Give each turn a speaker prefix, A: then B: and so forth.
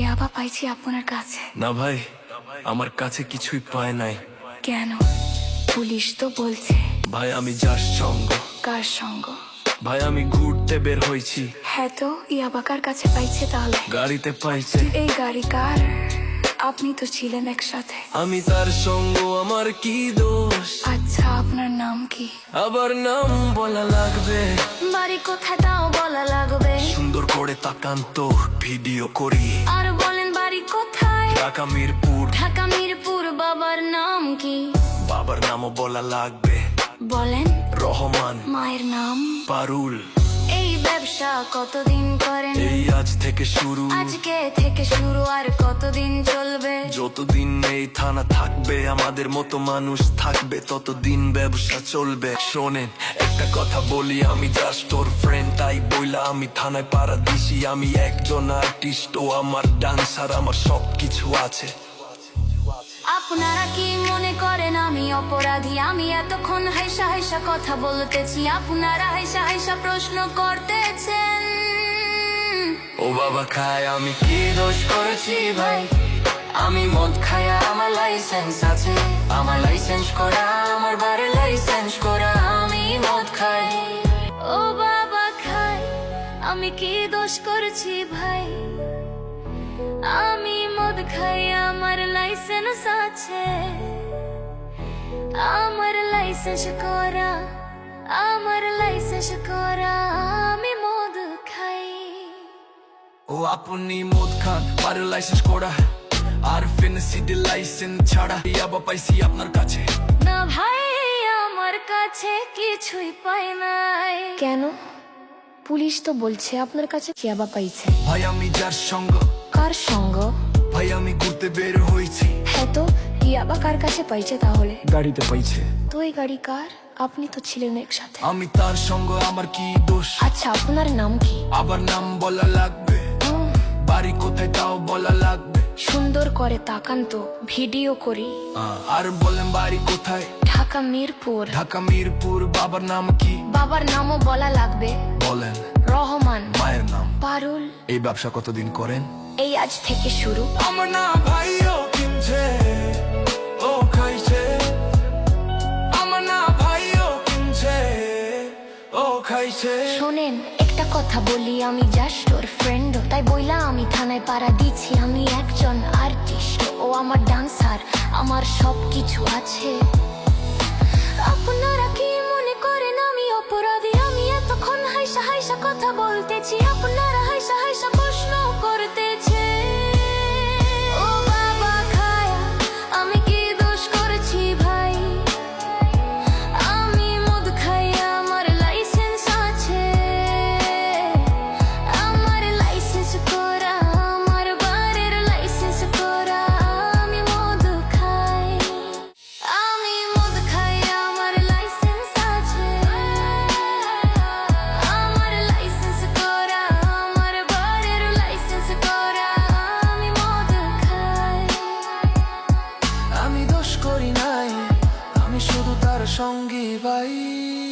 A: এ আবার পাইছি আপনার কাছে।
B: না ভাই আমার কাছে কিছুই পায় নাই।
A: কেন? পুলিশ তো বলছে।
B: ভাই আমি যার সঙ্গ।
A: কার সঙ্গ?
B: ভাই আমি ঘুরতে বের হয়েছি।
A: হ্যাঁ তো ইয়াবাকার কাছে পাইছে তাহলে।
B: গাড়িতে পাইছে।
A: এই গাড়ি কার? আপনি তো ছিলেন একসাথে।
B: আমি তার সঙ্গ আমার কি দোষ?
A: আচ্ছা আপনার নাম কি?
B: আবার নাম বলা লাগবে।
A: বাড়ি কোথায় তাও বলা লাগবে।
B: করে তাকান তো ভিডিও করি।
A: আর বলেন বাড়ি কোথায়?
B: ঢাকা মিরপুর।
A: ঢাকা মিরপুর বাবার নাম কি?
B: বাবার নামও বলা লাগবে।
A: বলেন।
B: রহমান।
A: মায়ের নাম?
B: পারুল।
A: এই ব্যবসা কতদিন করেন?
B: এই আজ থেকে শুরু।
A: আজকে থেকে শুরু আর কতদিন চলবে?
B: যতদিন এই থানা থাকবে আমাদের মতো মানুষ থাকবে ততদিন ব্যবসা চলবে। শোনেন একটা কথা বলি আমি জাস্ট ওর ফ্রেন্ড তাই বইলা আমি থানায় পাড়া দিছি। আমি একজন আর্টিস্ট ও আমার ডান্সার আমার সব কিছু আছে।
A: আপনারা কি মনে করেন আমি অপরাধী? আমি এতক্ষণ হাইসা হাইসা কথা বলতেছি। আপনারা হাইসা হাইসা প্রশ্ন করতেছেন।
B: ও বাবা খায় আমি কি দোষ করেছি ভাই?
A: আমি মদ খায়া আমার লাইসেন্স আছে। আমার লাইসেন্স করা, আমার বারে লাইসেন্স করা, আমি মদ খাই। ও বাবা খাই, আমি কি দোষ করেছি ভাই? আমি মদ খাই, আমার লাইসেন্স আছে। আমার লাইসেন্স করা, আমার লাইসেন্স করা, আমি খাই
B: ও আপনি মদ খান পারে লাইসেন্স করা। আর ফেন্সিডি লাইসেন্স ছাড়া ইয়াবা পাইছি আপনার কাছে।
A: না ভাই আমার কাছে কিছুই পাই নাই।
C: কেন? পুলিশ তো বলছে আপনার কাছে চিয়াবা পাইছে।
B: ভাই আমি যার সঙ্গ।
C: কার সঙ্গ?
B: ভাই আমি ঘুরতে বের হয়েছি।
C: হ্যাঁ তো ইয়াবা কার কাছে পাইছে তাহলে?
B: গাড়িতে পাইছে।
C: তো এই গাড়ি কার? আপনি তো ছিলেন একসাথে।
B: আমি তার সঙ্গ আমার কি দোষ?
C: আচ্ছা আপনার নাম কি?
B: আবার নাম বলা লাগবে। বাড়ি কোথায় তাও বলা লাগবে।
C: সুন্দর করে তাকান তো ভিডিও করি।
B: আর বলেন বাড়ি কোথায়?
C: ঢাকা মিরপুর।
B: ঢাকা মিরপুর বাবার নাম কি?
C: বাবার নামও বলা লাগবে।
B: বলেন।
C: রহমান।
B: মায়ের নাম।
C: পারুল।
B: এই ব্যবসা কতদিন করেন?
C: এই আজ থেকে শুরু।
B: আমার না ভাইও কিনছে ও খাইছে। আমার না ভাইও কিনছে ও খাইছে।
C: শোনেন একটা কথা বলি, আমি জাস্ট ওর ফ্রেন্ডও তাই বইলা আমি থানায় পাড়া দিচ্ছি আমি একজন আর্টিস্ট ও। আমার ডান্সার আমার সব কিছু আছে। আপনারা কি মনে করেন আমি অপরাধী? আমি এতক্ষণ হাইসা হাইসা কথা বলতেছি
B: সঙ্গী বাই